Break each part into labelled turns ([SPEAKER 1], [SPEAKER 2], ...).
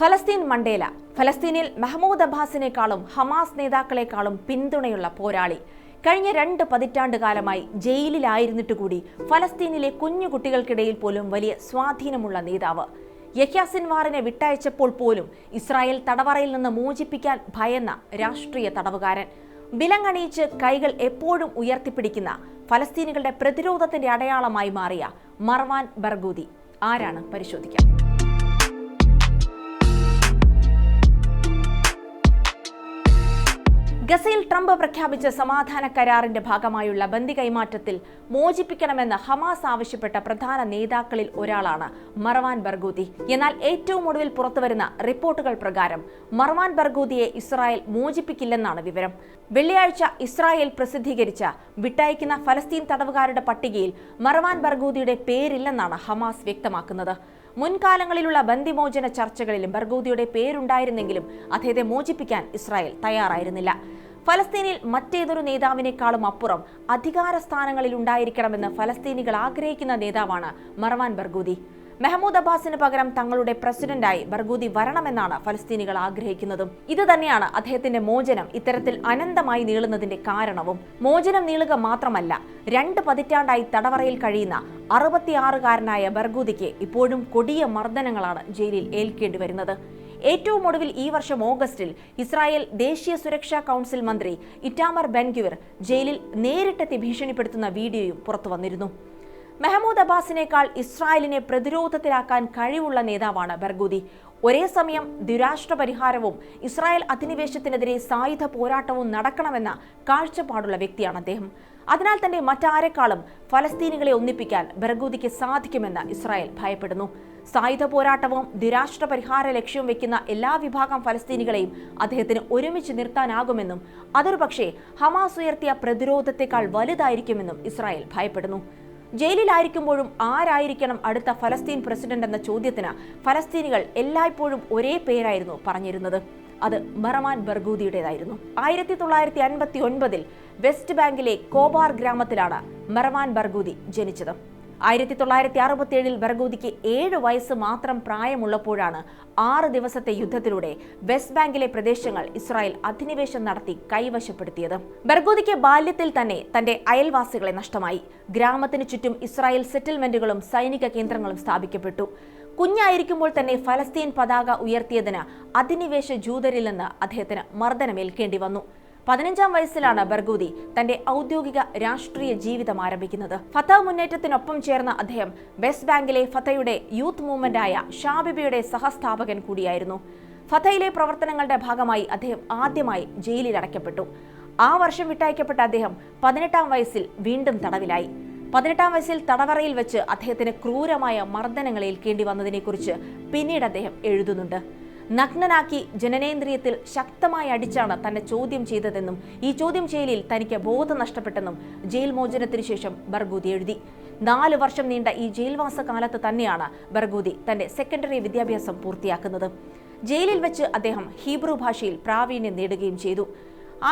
[SPEAKER 1] ഫലസ്തീൻ മണ്ടേല ഫലസ്തീനിൽ മെഹ്മൂദ് അബ്ബാസിനേക്കാളും ഹമാസ് നേതാക്കളെക്കാളും പിന്തുണയുള്ള പോരാളി. കഴിഞ്ഞ രണ്ട് പതിറ്റാണ്ട് കാലമായി ജയിലിലായിരുന്നിട്ട് കൂടി ഫലസ്തീനിലെ കുഞ്ഞു കുട്ടികൾക്കിടയിൽ പോലും വലിയ സ്വാധീനമുള്ള നേതാവ്. യഹ്യാസിൻവാറിനെ വിട്ടയച്ചപ്പോൾ പോലും ഇസ്രായേൽ തടവറയിൽ നിന്ന് മോചിപ്പിക്കാൻ ഭയന്ന രാഷ്ട്രീയ തടവുകാരൻ. വിലങ്ങണിയിച്ച് കൈകൾ എപ്പോഴും ഉയർത്തിപ്പിടിക്കുന്ന ഫലസ്തീനികളുടെ പ്രതിരോധത്തിന്റെ അടയാളമായി മാറിയ മർവാൻ ബർഗൂദി. ആരാണ് പരിശോധിക്കാം ഗസയിൽ ട്രംപ് പ്രഖ്യാപിച്ച സമാധാന കരാറിന്റെ ഭാഗമായുള്ള ബന്ദി കൈമാറ്റത്തിൽ മോചിപ്പിക്കണമെന്ന് ഹമാസ് ആവശ്യപ്പെട്ട പ്രധാന നേതാക്കളിൽ ഒരാളാണ് മർവാൻ ബർഗൂതി എന്നാൽ ഏറ്റവും ഒടുവിൽ പുറത്തുവരുന്ന റിപ്പോർട്ടുകൾ പ്രകാരം മർവാൻ ബർഗൂതിയെ ഇസ്രായേൽ മോചിപ്പിക്കില്ലെന്നാണ് വിവരം. വെള്ളിയാഴ്ച ഇസ്രായേൽ പ്രസിദ്ധീകരിച്ച വിട്ടയക്കുന്ന ഫലസ്തീൻ തടവുകാരുടെ പട്ടികയിൽ മർവാൻ ബർഗൂതിയുടെ പേരില്ലെന്നാണ് ഹമാസ് വ്യക്തമാക്കുന്നത്. മുൻകാലങ്ങളിലുള്ള ബന്ദിമോചന ചർച്ചകളിലും ബർഗൂദിയുടെ പേരുണ്ടായിരുന്നെങ്കിലും അദ്ദേഹത്തെ മോചിപ്പിക്കാൻ ഇസ്രായേൽ തയ്യാറായിരുന്നില്ല. ഫലസ്തീനിൽ മറ്റേതൊരു നേതാവിനേക്കാളും അപ്പുറം അധികാര സ്ഥാനങ്ങളിൽ ഉണ്ടായിരിക്കണമെന്ന് ഫലസ്തീനികൾ ആഗ്രഹിക്കുന്ന നേതാവാണ് മർവാൻ ബർഗൂദി. മെഹമ്മൂദ് അബ്ബാസിന് പകരം തങ്ങളുടെ പ്രസിഡന്റായി ബർഗൂദി വരണമെന്നാണ് ഫലസ്തീനികൾ ആഗ്രഹിക്കുന്നതും. ഇത് തന്നെയാണ് അദ്ദേഹത്തിന്റെ മോചനം ഇത്തരത്തിൽ അനന്തമായി നീളുന്നതിന്റെ കാരണവും. മോചനം നീളുക മാത്രമല്ല രണ്ട് പതിറ്റാണ്ടായി തടവറയിൽ കഴിയുന്ന അറുപത്തിയാറുകാരനായ ബർഗൂദിക്ക് ഇപ്പോഴും കൊടിയ മർദ്ദനങ്ങളാണ് ജയിലിൽ ഏൽക്കേണ്ടി വരുന്നത്. ഏറ്റവും ഒടുവിൽ ഈ വർഷം ഓഗസ്റ്റിൽ ഇസ്രായേൽ ദേശീയ സുരക്ഷാ കൗൺസിൽ മന്ത്രി ഇറ്റാമർ ബെൻഗ്യുവർ ജയിലിൽ നേരിട്ടെത്തി ഭീഷണിപ്പെടുത്തുന്ന വീഡിയോയും പുറത്തു വന്നിരുന്നു. മെഹമ്മൂദ് അബ്ബാസിനേക്കാൾ ഇസ്രായേലിനെ പ്രതിരോധത്തിലാക്കാൻ കഴിവുള്ള നേതാവാണ് ബർഗൂദി. ഒരേ സമയം ദുരാഷ്ട്ര പരിഹാരവും ഇസ്രായേൽ അധിനിവേശത്തിനെതിരെ സായുധ പോരാട്ടവും നടക്കണമെന്ന കാഴ്ചപ്പാടുള്ള വ്യക്തിയാണ് അദ്ദേഹം. അതിനാൽ തന്നെ മറ്റാരെക്കാളും ഫലസ്തീനികളെ ഒന്നിപ്പിക്കാൻ ബർഗൂദിക്ക് സാധിക്കുമെന്ന് ഇസ്രായേൽ ഭയപ്പെടുന്നു. സായുധ പോരാട്ടവും ദുരാഷ്ട്ര പരിഹാര ലക്ഷ്യവും വെക്കുന്ന എല്ലാ വിഭാഗം ഫലസ്തീനികളെയും അദ്ദേഹത്തിന് ഒരുമിച്ച് നിർത്താനാകുമെന്നും അതൊരു പക്ഷേ ഹമാസ് ഉയർത്തിയ പ്രതിരോധത്തെക്കാൾ വലുതായിരിക്കുമെന്നും ഇസ്രായേൽ ഭയപ്പെടുന്നു. ജയിലിലായിരിക്കുമ്പോഴും ആരായിരിക്കണം അടുത്ത ഫലസ്തീൻ പ്രസിഡന്റ് എന്ന ചോദ്യത്തിന് ഫലസ്തീനികൾ എല്ലായ്പ്പോഴും ഒരേ പേരായിരുന്നു പറഞ്ഞിരുന്നത്. അത് മറമാൻ ബർഗൂദിയുടേതായിരുന്നു. ആയിരത്തി തൊള്ളായിരത്തി അൻപത്തി ഒൻപതിൽ വെസ്റ്റ് ബാങ്കിലെ കോബാർ ഗ്രാമത്തിലാണ് മറമാൻ ബർഗൂദി ജനിച്ചത്. ആയിരത്തി തൊള്ളായിരത്തി അറുപത്തിയേഴിൽ ബർഗൂദിക്ക് ഏഴ് വയസ്സ് മാത്രം പ്രായമുള്ളപ്പോഴാണ് ആറ് ദിവസത്തെ യുദ്ധത്തിലൂടെ വെസ്റ്റ് ബാങ്കിലെ പ്രദേശങ്ങൾ ഇസ്രായേൽ അധിനിവേശം നടത്തി കൈവശപ്പെടുത്തിയത്. ബർഗൂദിക്ക് ബാല്യത്തിൽ തന്നെ തന്റെ അയൽവാസികളെ നഷ്ടമായി. ഗ്രാമത്തിന് ചുറ്റും ഇസ്രായേൽ സെറ്റിൽമെന്റുകളും സൈനിക കേന്ദ്രങ്ങളും സ്ഥാപിക്കപ്പെട്ടു. കുഞ്ഞായിരിക്കുമ്പോൾ തന്നെ ഫലസ്തീൻ പതാക ഉയർത്തിയതിന് അധിനിവേശ ജൂതരിൽ നിന്ന് അദ്ദേഹത്തിന് മർദ്ദനമേൽക്കേണ്ടി വന്നു. പതിനഞ്ചാം വയസ്സിലാണ് ബർഗൂദി തന്റെ ഔദ്യോഗിക രാഷ്ട്രീയ ജീവിതം ആരംഭിക്കുന്നത്. ഫത്ത മുന്നേറ്റത്തിനൊപ്പം ചേർന്ന അദ്ദേഹം വെസ്റ്റ് ബാങ്കിലെ ഫത്തയുടെ യൂത്ത് മൂവ്മെന്റായ ഷാബിബയുടെ സഹസ്ഥാപകൻ കൂടിയായിരുന്നു. ഫത്തയിലെ പ്രവർത്തനങ്ങളുടെ ഭാഗമായി അദ്ദേഹം ആദ്യമായി ജയിലിൽ അടയ്ക്കപ്പെട്ടു. ആ വർഷം വിട്ടയക്കപ്പെട്ട അദ്ദേഹം പതിനെട്ടാം വയസ്സിൽ വീണ്ടും തടവിലായി. പതിനെട്ടാം വയസ്സിൽ തടവറയിൽ വെച്ച് അദ്ദേഹത്തിന് ക്രൂരമായ മർദ്ദനങ്ങൾ ഏൽക്കേണ്ടി വന്നതിനെക്കുറിച്ച് പിന്നീട് അദ്ദേഹം എഴുതുന്നുണ്ട്. നഗ്നനാക്കി ജനനേന്ദ്രിയത്തിൽ ശക്തമായി അടിച്ചാണ് തന്നെ ചോദ്യം ചെയ്തതെന്നും ഈ ചോദ്യം ചെയ്യലിൽ തനിക്ക് ബോധം നഷ്ടപ്പെട്ടെന്നും ജയിൽ മോചനത്തിനു ശേഷം ബർഗൂതി എഴുതി. നാല് വർഷം നീണ്ട ഈ ജയിൽവാസ കാലത്ത് തന്നെയാണ് ബർഗൂതി തന്റെ സെക്കൻഡറി വിദ്യാഭ്യാസം പൂർത്തിയാക്കുന്നത്. ജയിലിൽ വെച്ച് അദ്ദേഹം ഹീബ്രു ഭാഷയിൽ പ്രാവീണ്യം നേടുകയും ചെയ്തു.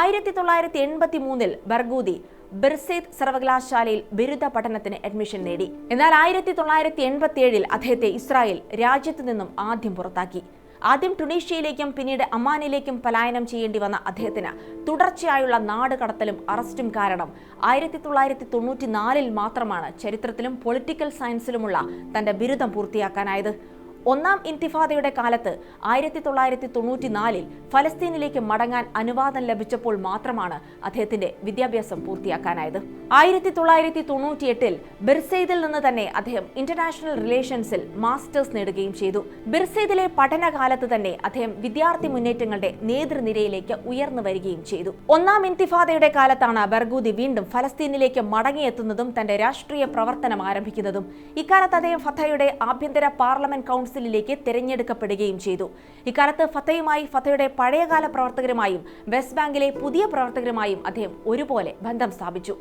[SPEAKER 1] ആയിരത്തി തൊള്ളായിരത്തി എൺപത്തി മൂന്നിൽ ബർഗൂതി ബിർസേത് സർവകലാശാലയിൽ ബിരുദ പഠനത്തിന് അഡ്മിഷൻ നേടി. എന്നാൽ ആയിരത്തി തൊള്ളായിരത്തി എൺപത്തിയേഴിൽ അദ്ദേഹത്തെ ഇസ്രായേൽ രാജ്യത്തു നിന്നും ആദ്യം പുറത്താക്കി. ആദ്യം ടുണീഷ്യയിലേക്കും പിന്നീട് അമാനിലേക്കും പലായനം ചെയ്യേണ്ടി വന്ന അദ്ദേഹത്തിന് തുടർച്ചയായുള്ള നാട് കടത്തലും അറസ്റ്റും കാരണം ആയിരത്തി തൊള്ളായിരത്തി തൊണ്ണൂറ്റി മാത്രമാണ് ചരിത്രത്തിലും പൊളിറ്റിക്കൽ സയൻസിലുമുള്ള തന്റെ ബിരുദം പൂർത്തിയാക്കാനായത്. ഒന്നാം ഇന്തിഫാദയുടെ കാലത്ത് ആയിരത്തി തൊള്ളായിരത്തി തൊണ്ണൂറ്റി നാലിൽ ഫലസ്തീനിലേക്ക് മടങ്ങാൻ അനുവാദം ലഭിച്ചപ്പോൾ മാത്രമാണ് അദ്ദേഹത്തിന്റെ വിദ്യാഭ്യാസം പൂർത്തിയാക്കാനായത്. ആയിരത്തി തൊള്ളായിരത്തി തൊണ്ണൂറ്റിയെട്ടിൽ ബിർസെയ്ദിൽ നിന്ന് തന്നെ അദ്ദേഹം ഇന്റർനാഷണൽ റിലേഷൻസിൽ മാസ്റ്റേഴ്സ് നേടുകയും ചെയ്തു. ബിർസെയ്ദിലെ പഠനകാലത്ത് തന്നെ അദ്ദേഹം വിദ്യാർത്ഥി മുന്നേറ്റങ്ങളുടെ നേതൃനിരയിലേക്ക് ഉയർന്നു വരികയും ചെയ്തു. ഒന്നാം ഇന്തിഫാദയുടെ കാലത്താണ് ബർഗൂദി വീണ്ടും ഫലസ്തീനിലേക്ക് മടങ്ങിയെത്തുന്നതും തന്റെ രാഷ്ട്രീയ പ്രവർത്തനം ആരംഭിക്കുന്നതും. ഇക്കാലത്ത് അദ്ദേഹം ഫത്തയുടെ ആഭ്യന്തര പാർലമെന്റ് കൗൺസിലിലേക്ക് തെരഞ്ഞെടുക്കപ്പെടുകയും ചെയ്തു. ഇക്കാലത്ത് ഫത്തയുമായി ഫത്തയുടെ പഴയകാല പ്രവർത്തകരുമായും വെസ്റ്റ് ബാങ്കിലെ പുതിയ പ്രവർത്തകരുമായും അദ്ദേഹം ഒരുപോലെ ബന്ധം സ്ഥാപിച്ചു.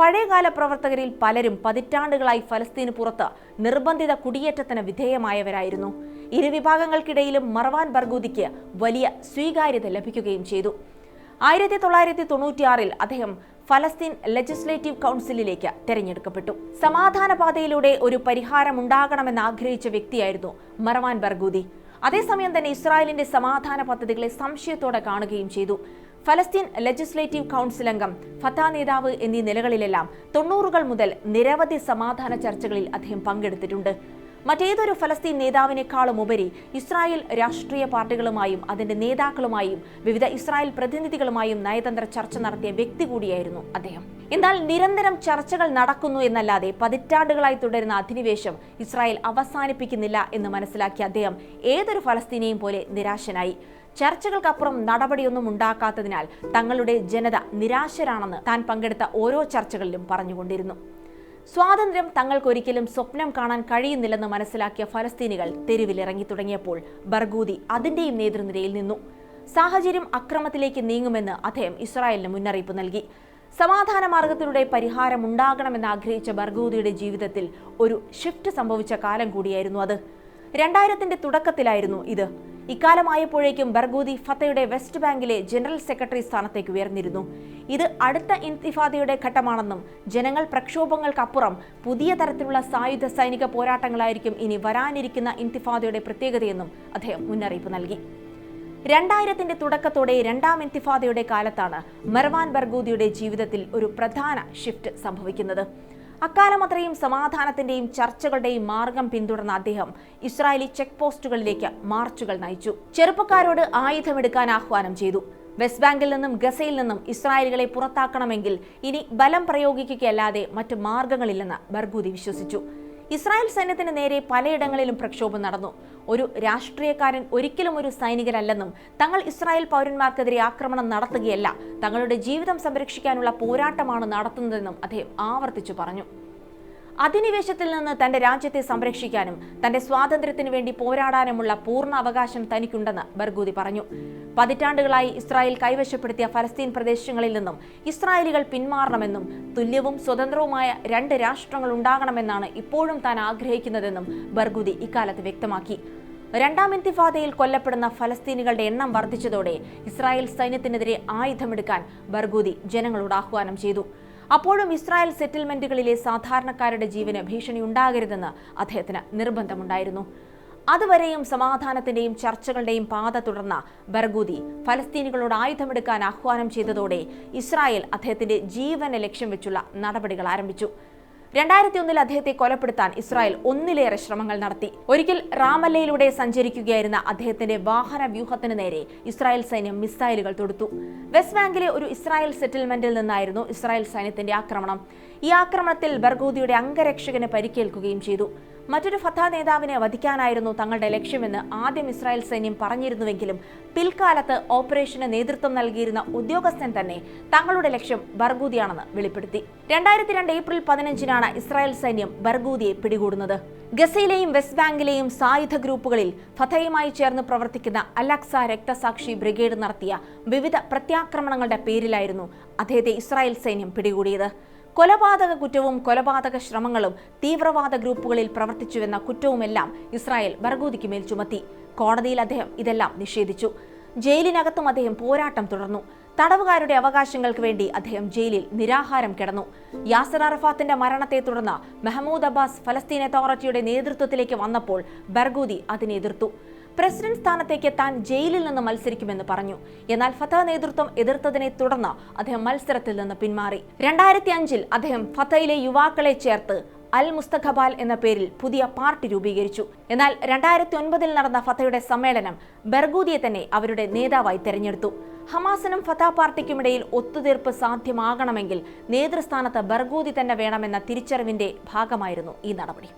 [SPEAKER 1] പഴയകാല പ്രവർത്തകരിൽ പലരും പതിറ്റാണ്ടുകളായി ഫലസ്തീന് പുറത്ത് നിർബന്ധിത കുടിയേറ്റത്തിന് വിധേയമായവരായിരുന്നു. ഇരു വിഭാഗങ്ങൾക്കിടയിലും മർവാൻ ബർഗൂദിക്ക് വലിയ സ്വീകാര്യത ലഭിക്കുകയും ചെയ്തു. ആയിരത്തി തൊള്ളായിരത്തി തൊണ്ണൂറ്റിയാറിൽ അദ്ദേഹം ഫലസ്തീൻ ലെജിസ്ലേറ്റീവ് കൗൺസിലിലേക്ക് തെരഞ്ഞെടുക്കപ്പെട്ടു. സമാധാന പാതയിലൂടെ ഒരു പരിഹാരമുണ്ടാകണമെന്ന് ആഗ്രഹിച്ച വ്യക്തിയായിരുന്നു മറവാൻ ബർഗൂദി. അതേസമയം തന്നെ ഇസ്രായേലിന്റെ സമാധാന പദ്ധതികളെ സംശയത്തോടെ കാണുകയും ചെയ്തു. ഫലസ്തീൻ ലെജിസ്ലേറ്റീവ് കൗൺസിൽ അംഗം ഫത്താ നേതാവ് എന്നീ നിലകളിലെല്ലാം തൊണ്ണൂറുകൾ മുതൽ നിരവധി സമാധാന ചർച്ചകളിൽ അദ്ദേഹം പങ്കെടുത്തിട്ടുണ്ട്. മറ്റേതൊരു ഫലസ്തീൻ നേതാവിനേക്കാളും ഉപരി ഇസ്രായേൽ രാഷ്ട്രീയ പാർട്ടികളുമായും അതിന്റെ നേതാക്കളുമായും വിവിധ ഇസ്രായേൽ പ്രതിനിധികളുമായും നയതന്ത്ര ചർച്ച നടത്തിയ വ്യക്തി കൂടിയായിരുന്നു അദ്ദേഹം. എന്നാൽ നിരന്തരം ചർച്ചകൾ നടക്കുന്നു എന്നല്ലാതെ പതിറ്റാണ്ടുകളായി തുടരുന്ന അധിനിവേശം ഇസ്രായേൽ അവസാനിപ്പിക്കുന്നില്ല എന്ന് മനസ്സിലാക്കിയ അദ്ദേഹം ഏതൊരു ഫലസ്തീനെയും പോലെ നിരാശനായി. ചർച്ചകൾക്കപ്പുറം നടപടിയൊന്നും ഉണ്ടാക്കാത്തതിനാൽ തങ്ങളുടെ ജനത നിരാശരാണെന്ന് താൻ പങ്കെടുത്ത ഓരോ ചർച്ചകളിലും പറഞ്ഞുകൊണ്ടിരുന്നു. സ്വാതന്ത്ര്യം തങ്ങൾക്കൊരിക്കലും സ്വപ്നം കാണാൻ കഴിയുന്നില്ലെന്ന് മനസ്സിലാക്കിയ ഫലസ്തീനികൾ തെരുവിലിറങ്ങി തുടങ്ങിയപ്പോൾ ബർഗൂദി അതിന്റെയും നേതൃനിരയിൽ നിന്നു. സാഹചര്യം അക്രമത്തിലേക്ക് നീങ്ങുമെന്ന് അദ്ദേഹം ഇസ്രായേലിന് മുന്നറിയിപ്പ് നൽകി. സമാധാന മാർഗത്തിലൂടെ പരിഹാരം ഉണ്ടാകണമെന്ന് ആഗ്രഹിച്ച ബർഗൂദിയുടെ ജീവിതത്തിൽ ഒരു ഷിഫ്റ്റ് സംഭവിച്ച കാലം കൂടിയായിരുന്നു അത്. രണ്ടായിരത്തിന്റെ തുടക്കത്തിലായിരുന്നു ഇത്. ഇക്കാലമായപ്പോഴേക്കും ബർഗൂദി ഫത്തയുടെ വെസ്റ്റ് ബാങ്കിലെ ജനറൽ സെക്രട്ടറി സ്ഥാനത്തേക്ക് ഉയർന്നിരുന്നു. ഇത് അടുത്ത ഇൻതിഫാദയുടെ ഘട്ടമാണെന്നും ജനങ്ങൾ പ്രക്ഷോഭങ്ങൾക്കപ്പുറം പുതിയ തരത്തിലുള്ള സായുധ സൈനിക പോരാട്ടങ്ങളായിരിക്കും ഇനി വരാനിരിക്കുന്ന ഇൻതിഫാദയുടെ പ്രത്യേകതയെന്നും അദ്ദേഹം മുന്നറിയിപ്പ് നൽകി. രണ്ടായിരത്തിന്റെ തുടക്കത്തോടെ രണ്ടാം ഇൻതിഫാദയുടെ കാലത്താണ് മെർവാൻ ബർഗൂദിയുടെ ജീവിതത്തിൽ ഒരു പ്രധാന ഷിഫ്റ്റ് സംഭവിക്കുന്നത്. അക്കാലം അത്രയും സമാധാനത്തിന്റെയും ചർച്ചകളുടെയും മാർഗം പിന്തുടർന്ന അദ്ദേഹം ഇസ്രായേലി ചെക്ക് പോസ്റ്റുകളിലേക്ക് മാർച്ചുകൾ നയിച്ചു. ചെറുപ്പക്കാരോട് ആയുധമെടുക്കാൻ ആഹ്വാനം ചെയ്തു. വെസ്റ്റ് ബാങ്കിൽ നിന്നും ഗസയിൽ നിന്നും ഇസ്രായേലുകളെ പുറത്താക്കണമെങ്കിൽ ഇനി ബലം പ്രയോഗിക്കുകയല്ലാതെ മറ്റു മാർഗങ്ങളില്ലെന്ന് ബർഗൂദി വിശ്വസിച്ചു. ഇസ്രായേൽ സൈന്യത്തിന് നേരെ പലയിടങ്ങളിലും പ്രക്ഷോഭം നടന്നു. ഒരു രാഷ്ട്രീയക്കാരൻ ഒരിക്കലും ഒരു സൈനികരല്ലെന്നും തങ്ങൾ ഇസ്രായേൽ പൗരന്മാർക്കെതിരെ ആക്രമണം നടത്തുകയല്ല തങ്ങളുടെ ജീവിതം സംരക്ഷിക്കാനുള്ള പോരാട്ടമാണ് നടത്തുന്നതെന്നും അദ്ദേഹം ആവർത്തിച്ചു പറഞ്ഞു. അധിനിവേശത്തിൽ നിന്ന് തന്റെ രാജ്യത്തെ സംരക്ഷിക്കാനും തന്റെ സ്വാതന്ത്ര്യത്തിനു വേണ്ടി പോരാടാനുമുള്ള പൂർണ അവകാശം തനിക്കുണ്ടെന്ന് ബർഗൂദി പറഞ്ഞു. പതിറ്റാണ്ടുകളായി ഇസ്രായേൽ കൈവശപ്പെടുത്തിയ ഫലസ്തീൻ പ്രദേശങ്ങളിൽ നിന്നും ഇസ്രായേലികൾ പിന്മാറണമെന്നും തുല്യവും സ്വതന്ത്രവുമായ രണ്ട് രാഷ്ട്രങ്ങൾ ഉണ്ടാകണമെന്നാണ് ഇപ്പോഴും താൻ ആഗ്രഹിക്കുന്നതെന്നും ബർഗൂതി ഇക്കാലത്ത് വ്യക്തമാക്കി. രണ്ടാം ഇന്തിഫാദയിൽ കൊല്ലപ്പെടുന്ന ഫലസ്തീനികളുടെ എണ്ണം വർദ്ധിച്ചതോടെ ഇസ്രായേൽ സൈന്യത്തിനെതിരെ ആയുധമെടുക്കാൻ ബർഗൂദി ജനങ്ങളോട് ആഹ്വാനം ചെയ്തു. അപ്പോഴും ഇസ്രായേൽ സെറ്റിൽമെന്റുകളിലെ സാധാരണക്കാരുടെ ജീവന് ഭീഷണി ഉണ്ടാകരുതെന്ന് അദ്ദേഹത്തിന് നിർബന്ധമുണ്ടായിരുന്നു. അതുവരെയും സമാധാനത്തിന്റെയും ചർച്ചകളുടെയും പാത തുടർന്ന ബർഗൂദി ഫലസ്തീനികളോട് ആയുധമെടുക്കാൻ ആഹ്വാനം ചെയ്തതോടെ ഇസ്രായേൽ അദ്ദേഹത്തിന്റെ ജീവനെ ലക്ഷ്യം വെച്ചുള്ള നടപടികൾ ആരംഭിച്ചു. രണ്ടായിരത്തി ഒന്നിൽ അദ്ദേഹത്തെ കൊലപ്പെടുത്താൻ ഇസ്രായേൽ ഒന്നിലേറെ ശ്രമങ്ങൾ നടത്തി. ഒരിക്കൽ റാമല്ലയിലൂടെ സഞ്ചരിക്കുകയായിരുന്ന അദ്ദേഹത്തിന്റെ വാഹന വ്യൂഹത്തിന് നേരെ ഇസ്രായേൽ സൈന്യം മിസൈലുകൾ തൊടുത്തു. വെസ്റ്റ് ബാങ്കിലെ ഒരു ഇസ്രായേൽ സെറ്റിൽമെന്റിൽ നിന്നായിരുന്നു ഇസ്രായേൽ സൈന്യത്തിന്റെ ആക്രമണം. ഈ ആക്രമണത്തിൽ ബർഗൂദിയുടെ അംഗരക്ഷകന് പരിക്കേൽക്കുകയും ചെയ്തു. മറ്റൊരു ഫത്ത നേതാവിനെ വധിക്കാനായിരുന്നു തങ്ങളുടെ ലക്ഷ്യമെന്ന് ആദ്യം ഇസ്രായേൽ സൈന്യം പറഞ്ഞിരുന്നുവെങ്കിലും പിൽക്കാലത്ത് ഓപ്പറേഷന് നേതൃത്വം നൽകിയിരുന്ന ഉദ്യോഗസ്ഥൻ തന്നെ തങ്ങളുടെ ലക്ഷ്യം ബർഗൂദിയാണെന്ന് വെളിപ്പെടുത്തി. രണ്ടായിരത്തി രണ്ട് ഏപ്രിൽ പതിനഞ്ചിനാണ് ഇസ്രായേൽ സൈന്യം ബർഗൂദിയെ പിടികൂടുന്നത്. ഗസയിലെയും വെസ്റ്റ് ബാങ്കിലെയും സായുധ ഗ്രൂപ്പുകളിൽ ഫതയുമായി ചേർന്ന് പ്രവർത്തിക്കുന്ന അലക്സ രക്തസാക്ഷി ബ്രിഗേഡ് നടത്തിയ വിവിധ പ്രത്യാക്രമണങ്ങളുടെ പേരിലായിരുന്നു അദ്ദേഹത്തെ ഇസ്രായേൽ സൈന്യം പിടികൂടിയത്. കൊലപാതക കുറ്റവും കൊലപാതക ശ്രമങ്ങളും തീവ്രവാദ ഗ്രൂപ്പുകളിൽ പ്രവർത്തിച്ചുവെന്ന കുറ്റവുമെല്ലാം ഇസ്രായേൽ ബർഗൂദിക്ക് മേൽ ചുമത്തി. കോടതിയിൽ അദ്ദേഹം ഇതെല്ലാം നിഷേധിച്ചു. ജയിലിനകത്തും അദ്ദേഹം പോരാട്ടം തുടർന്നു. തടവുകാരുടെ അവകാശങ്ങൾക്ക് വേണ്ടി അദ്ദേഹം ജയിലിൽ നിരാഹാരം കിടന്നു. യാസർ അറഫാത്തിന്റെ മരണത്തെ തുടർന്ന് മെഹമ്മൂദ് അബ്ബാസ് ഫലസ്തീൻ അതോറിറ്റിയുടെ നേതൃത്വത്തിലേക്ക് വന്നപ്പോൾ ബർഗൂദി അതിനെ എതിർത്തു. പ്രസിഡന്റ് സ്ഥാനത്തേക്ക് താൻ ജയിലിൽ നിന്ന് മത്സരിക്കുമെന്ന് പറഞ്ഞു. എന്നാൽ ഫത്ത നേതൃത്വം എതിർത്തതിനെ തുടർന്ന് അദ്ദേഹം മത്സരത്തിൽ നിന്ന് പിന്മാറി. രണ്ടായിരത്തി അഞ്ചിൽ അദ്ദേഹം ഫത്തയിലെ യുവാക്കളെ ചേർത്ത് അൽ മുസ്തഖബാൽ എന്ന പേരിൽ പുതിയ പാർട്ടി രൂപീകരിച്ചു. എന്നാൽ രണ്ടായിരത്തി ഒൻപതിൽ നടന്ന ഫത്തയുടെ സമ്മേളനം ബർഗൂദിയെ തന്നെ അവരുടെ നേതാവായി തെരഞ്ഞെടുത്തു. ഹമാസിനും ഫത്ത പാർട്ടിക്കുമിടയിൽ ഒത്തുതീർപ്പ് സാധ്യമാകണമെങ്കിൽ നേതൃസ്ഥാനത്ത് ബർഗൂദി തന്നെ വേണമെന്ന തിരിച്ചറിവിന്റെ ഭാഗമായിരുന്നു ഈ നടപടി.